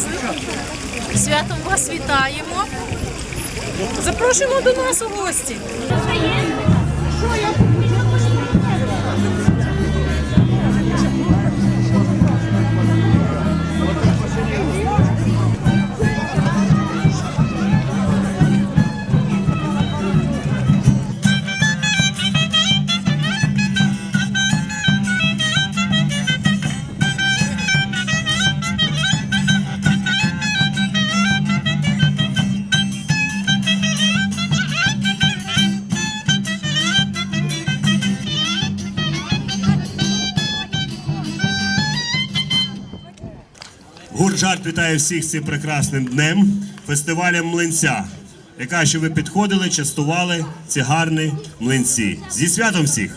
вам. Святом вас вітаємо. Запрошуємо до нас у гості. Вітає всіх цим прекрасним днем, фестивалем млинця. Яка що ви підходили, частували ці гарні млинці. Зі святом всіх!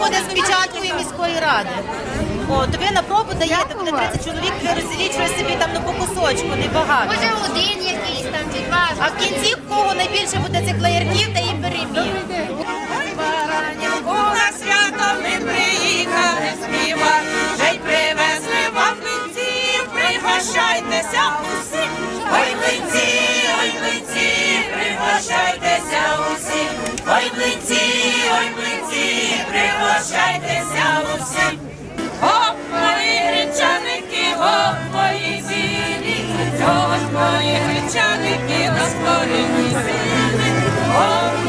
Буде з печаткою міської ради. О, то ви на пробу даєте, буде 30 чоловік, ви розділіть собі там ну, по кусочку, небагато. Може один якийсь там чи два. А в кінці, в кого найбільше буде цих флаєрків, та і переміг. На свято ми приїхали співа, вже й привезли вам млинців, пригощайтеся усі. Ой, млинці, ой, млинці, пригощайтеся усі. Ой, млинці, ой, млинці, пригощайтеся усі. Гоп, мої гречаники, гоп, мої білі, ось мої гречаники на створені сили.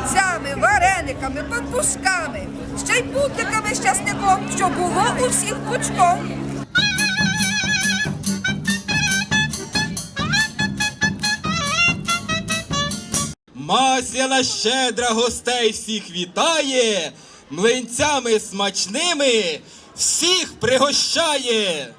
Млинцями, варениками, пампушками, ще й бутиками з часником, що було у всіх пучком. Масляна щедра гостей всіх вітає, млинцями смачними всіх пригощає.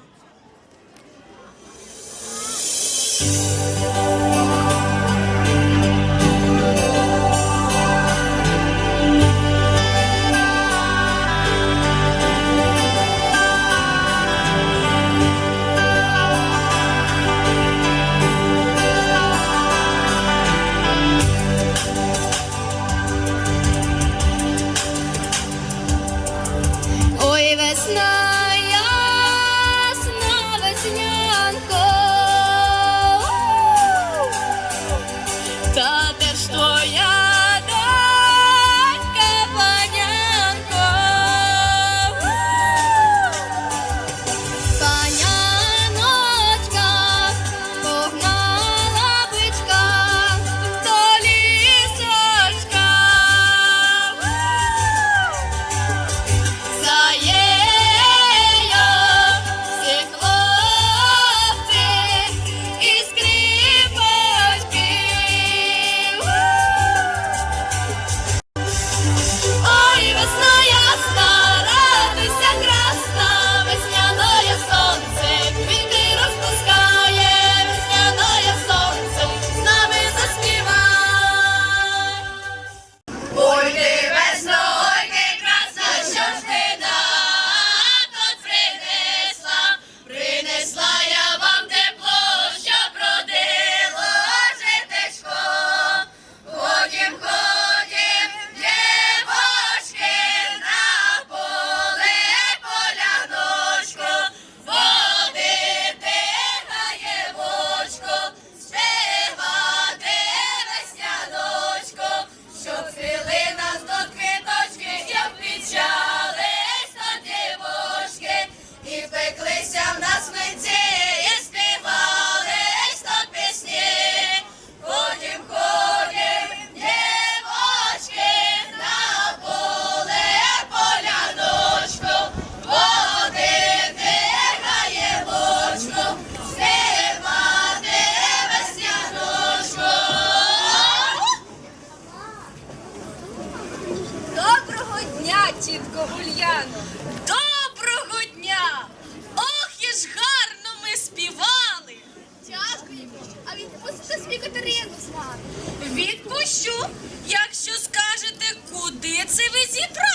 Це ви зібрали?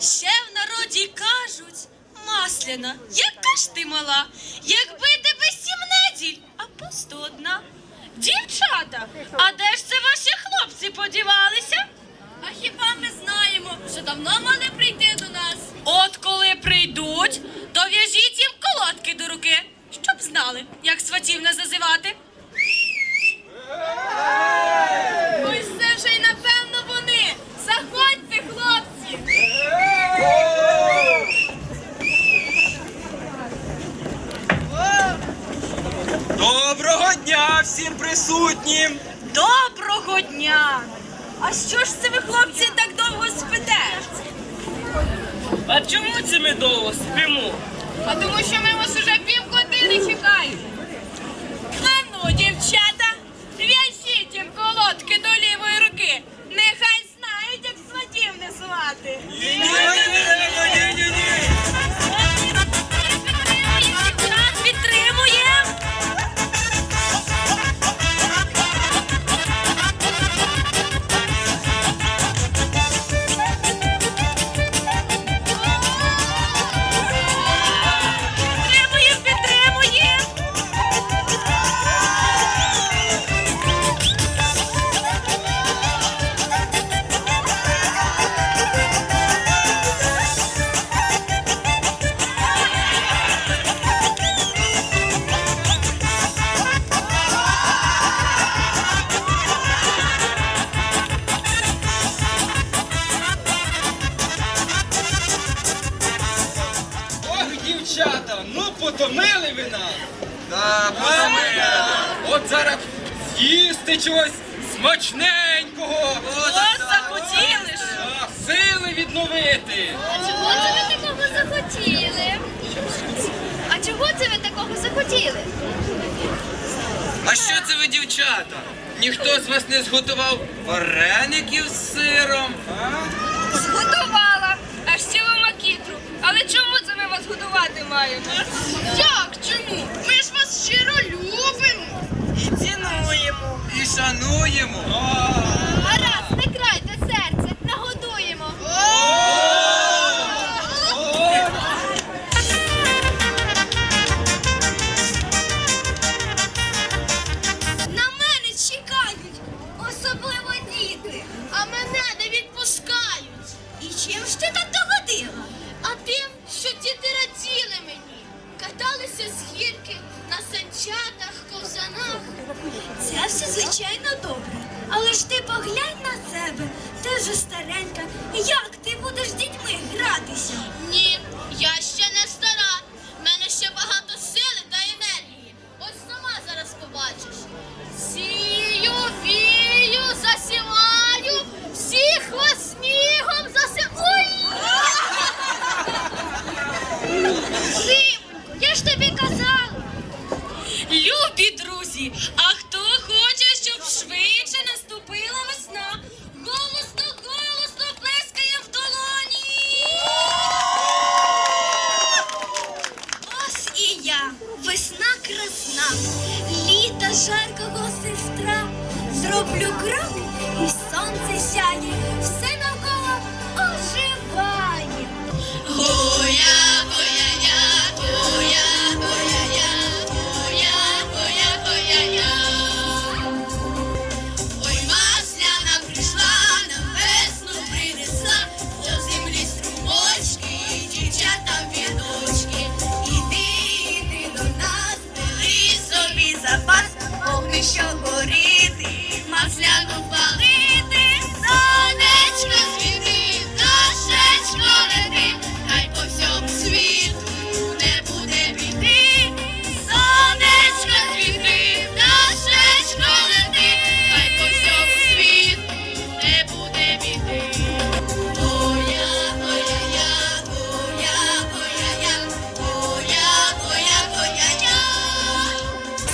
Ще в народі кажуть. Масляна, яка ж ти мала, якби тебе сім неділь, а просто одна. Дівчата, а де ж це ваші хлопці подівалися? А хіба ми знаємо, що давно мали прийти до нас? От коли прийдуть, то в'яжіть їм колодки до руки, щоб знали, як сватів не зазивати. Ось це вже й напевно вони. Заходьте, хлопці. Доброго дня всім присутнім! Доброго дня! А що ж це ви, хлопці, так довго спите? А чому це ми довго спимо? А тому що ми вас уже півгодини чекаємо. А ну, дівчата, в'яжіть їм колодки до лівої руки. Нехай знають, як сватів не звати. Дівчат чогось смачненького. О, захотіли ж. Сили відновити. А чого це ви такого захотіли? А чого це ви такого захотіли? А що це ви, дівчата? Ніхто з вас не зготував вареників з сиром? Зготувала. Аж цілу макітру. Але чому це ми вас годувати маємо? Як? Чому? Ми ж вас щиро любимо. І цінуємо, і шануємо.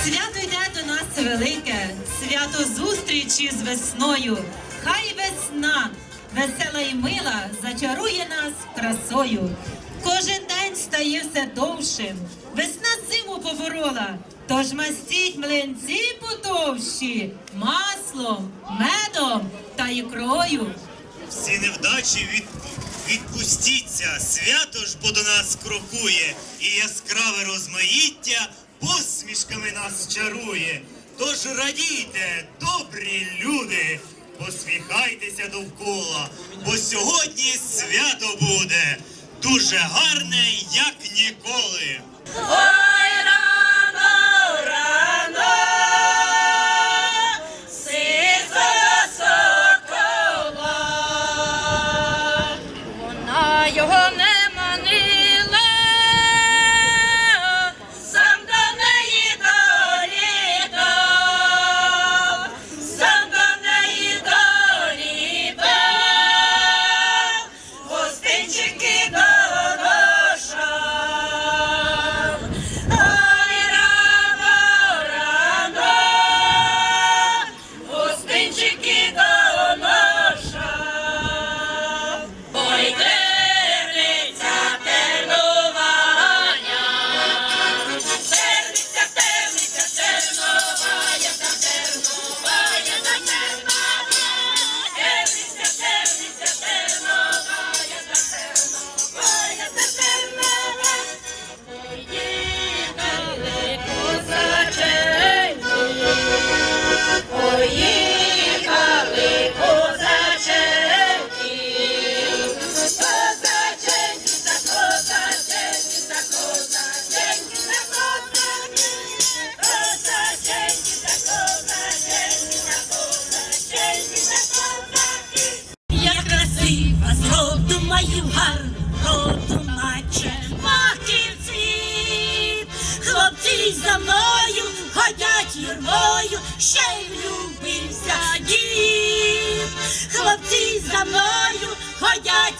Свято йде до нас велике, свято зустрічі з весною. Хай весна, весела і мила, зачарує нас красою. Кожен день стає все довшим. Весна зиму поборола. Тож мастіть млинці потовщі маслом, медом та ікрою. Всі невдачі від... відпустіться, свято ж бо до нас крокує, і яскраве розмаїття посмішками нас чарує. Тож радійте, добрі люди, посміхайтеся довкола, бо сьогодні свято буде дуже гарне, як ніколи. Ой, рано, рано,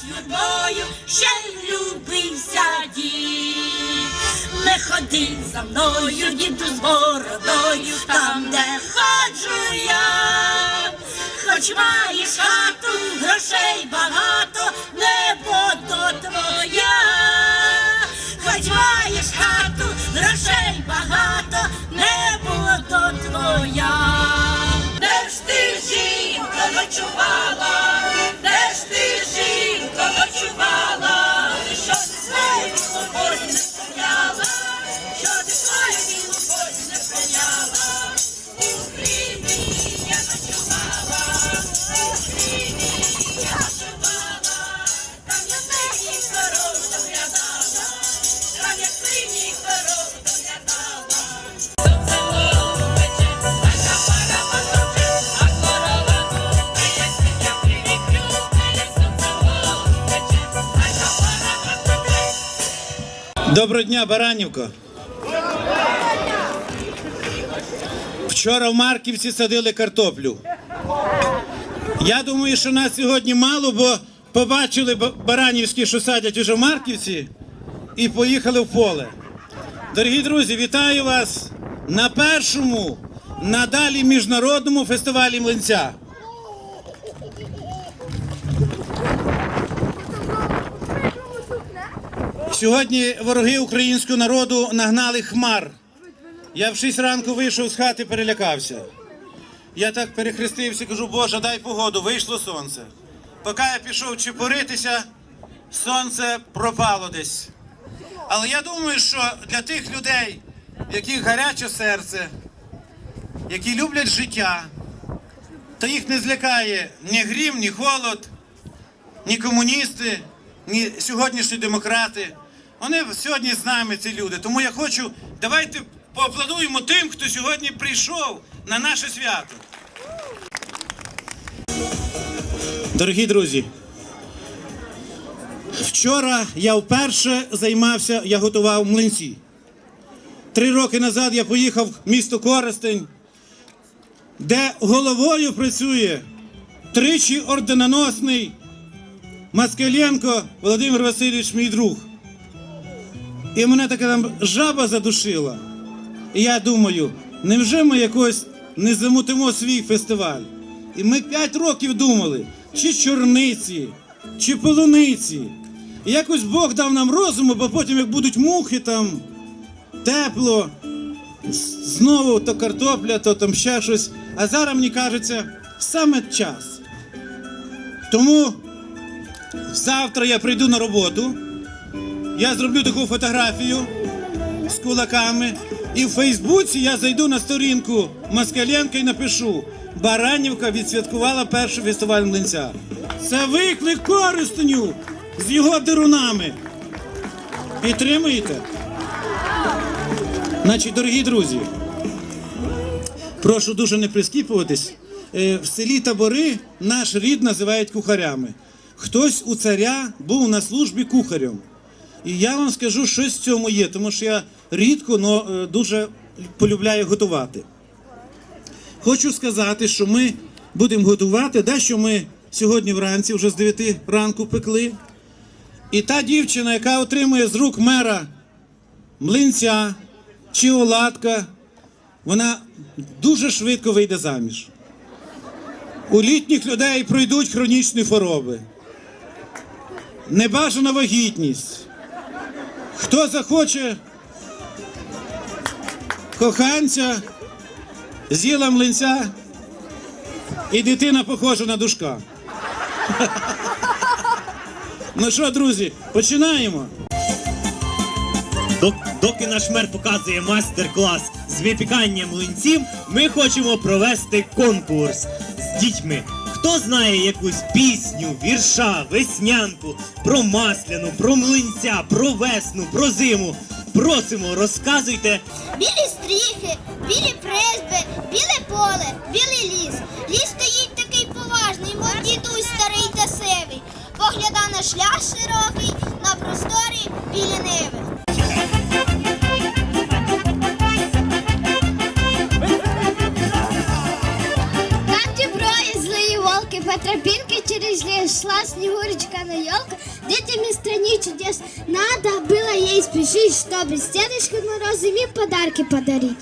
юрмою, ще й влюбився дід. Не ходи за мною, діду з бородою, там, де ходжу я. Хоч маєш хату, грошей багато, небо то твоя. Хоч маєш хату, грошей багато, небо то твоя. Де ж ти, жінко, ночувала? Де ж ти, жінко, Доброго дня, Баранівко. Вчора в Марківці садили картоплю. Я думаю, що нас сьогодні мало, бо побачили баранівські, що садять уже в Марківці, і поїхали в поле. Дорогі друзі, вітаю вас на першому надалі міжнародному фестивалі млинця. Сьогодні вороги українського народу нагнали хмар. Я в 6 ранку вийшов з хати, перелякався. Я так перехрестився, кажу, Боже, дай погоду, вийшло сонце. Поки я пішов чепуритися, сонце пропало десь. Але я думаю, що для тих людей, яких гаряче серце, які люблять життя, то їх не злякає ні грім, ні холод, ні комуністи, ні сьогоднішні демократи. Вони сьогодні з нами, ці люди. Тому я хочу, давайте поаплодуємо тим, хто сьогодні прийшов на наше свято. Дорогі друзі, вчора я вперше займався, я готував млинці. Три роки назад я поїхав в місто Коростень, де головою працює тричі орденоносний Москаленко Володимир Васильович, мій друг. І мене така там жаба задушила. І я думаю, невже ми якось не замутимо свій фестиваль. І ми п'ять років думали, чи чорниці, чи полуниці. І якось Бог дав нам розуму, бо потім, як будуть мухи там, тепло, знову то картопля, то там ще щось. А зараз мені кажеться, саме час. Тому завтра я прийду на роботу, я зроблю таку фотографію з кулаками. І в Фейсбуці я зайду на сторінку Москаленка і напишу: Баранівка відсвяткувала перший фестиваль млинця. Це виклик користеню з його дерунами. Підтримуєте? Значить, дорогі друзі, прошу дуже не прискіпуватись. Е, В селі табори наш рід називають кухарями. Хтось у царя був на службі кухарем. І я вам скажу, щось в цьому є, тому що я рідко, але дуже полюбляю готувати. Хочу сказати, що ми будемо готувати, дещо ми сьогодні вранці, вже з 9 ранку пекли. І та дівчина, яка отримує з рук мера млинця чи оладка, вона дуже швидко вийде заміж. У літніх людей пройдуть хронічні хвороби, небажана вагітність. Хто захоче коханця, з'їла млинця, і дитина похожа на душка. Ну що, друзі, починаємо. Доки наш мер показує майстер-клас з випікання млинців, ми хочемо провести конкурс з дітьми. Хто знає якусь пісню, вірша, веснянку про масляну, про млинця, про весну, про зиму? Просимо, розказуйте. Білі стріхи, білі призьби, біле поле, білий ліс. Ліс стоїть такий поважний, мов дідусь старий та сивий. Погляда на шлях широкий, на просторі білі ниви. шла снегурочка на елку. Детям из страны чудес надо было ей спешить, чтобы с Дедушкой Морозом им подарки подарить.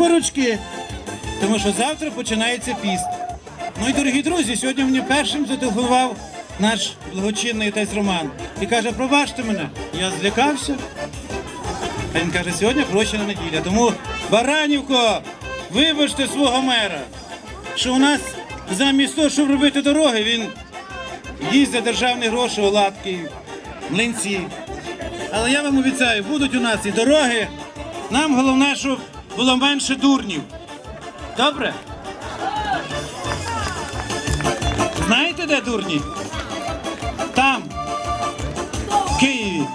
Будуть тому що завтра починається піст. Ну і дорогі друзі, сьогодні мені першим зателефонував наш благочинний отець Роман і каже, пробачте мене, я злякався. А він каже, сьогодні прощена неділя. Тому, Баранівко, вибачте свого мера, що у нас замість того, щоб робити дороги, він за державні гроші, оладки, млинці. Але я вам обіцяю, будуть у нас і дороги. Нам головне, щоб було менше дурнів. Добре? Знаєте, де дурні? Там, в Києві.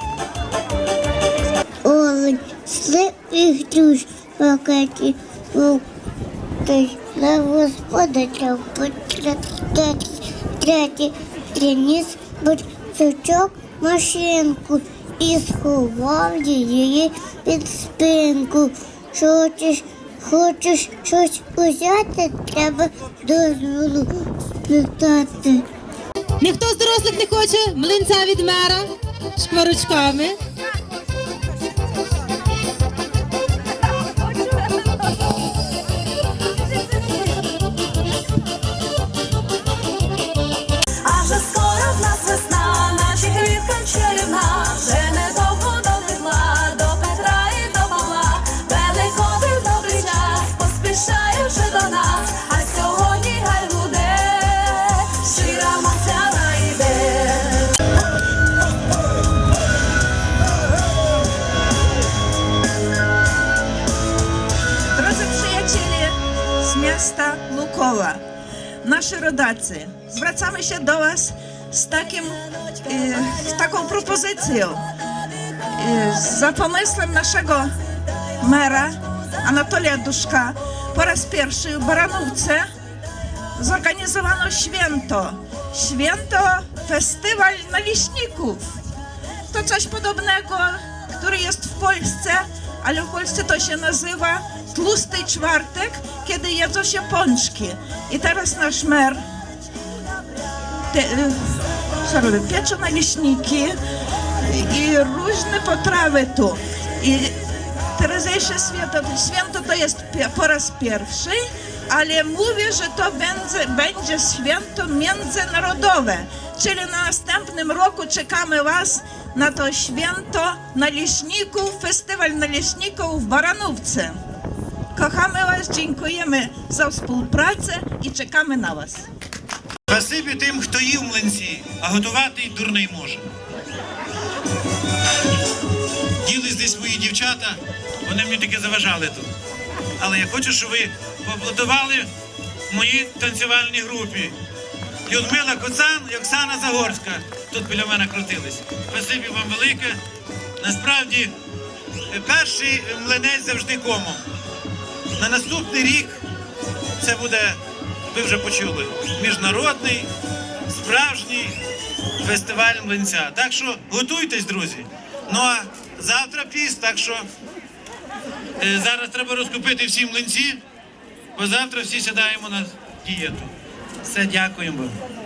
Олень, слив душ пакеті, на потратить, третій приніс борсучок машинку і сховав її під спинку. Хочеш, хочеш щось узяти, треба дозволу спитати. Ніхто з дорослих не хоче млинця від мера шкварочками. Rodacy, zwracamy się do Was z, takim, e, z taką propozycją. E, za pomysłem naszego mera Anatolia Duszka po raz pierwszy w Baranówce zorganizowano święto. Święto, festiwal naleśników. To coś podobnego, który jest w Polsce, ale w Polsce to się nazywa Tłusty Czwartek, kiedy jedzą się pączki. I teraz nasz mer te, y, co robi? Piecze naleśniki i, różne potrawy tu. I terezyjsze święto, święto to jest po raz pierwszy, ale mówię, że to będzie, będzie święto międzynarodowe. Czyli na następnym roku czekamy Was na to święto naleśników, festiwal naleśników w Baranówce. Kochamy Was, dziękujemy za współpracę i czekamy na Was. Спасибі тим, хто їв млинці, а готувати й дурний може. Діли здесь мої дівчата, вони мені таки заважали тут. Але я хочу, щоб ви поаплодували моїй танцювальній групі. Людмила Коцан і Оксана Загорська тут біля мене крутились. Спасибі вам велике. Насправді, перший млинець завжди комом. На наступний рік це буде, ви вже почули, міжнародний справжній фестиваль млинця. Так що готуйтесь, друзі. Ну а завтра піст, так що е, зараз треба розкупити всі млинці, бо завтра всі сідаємо на дієту. Все, дякуємо вам.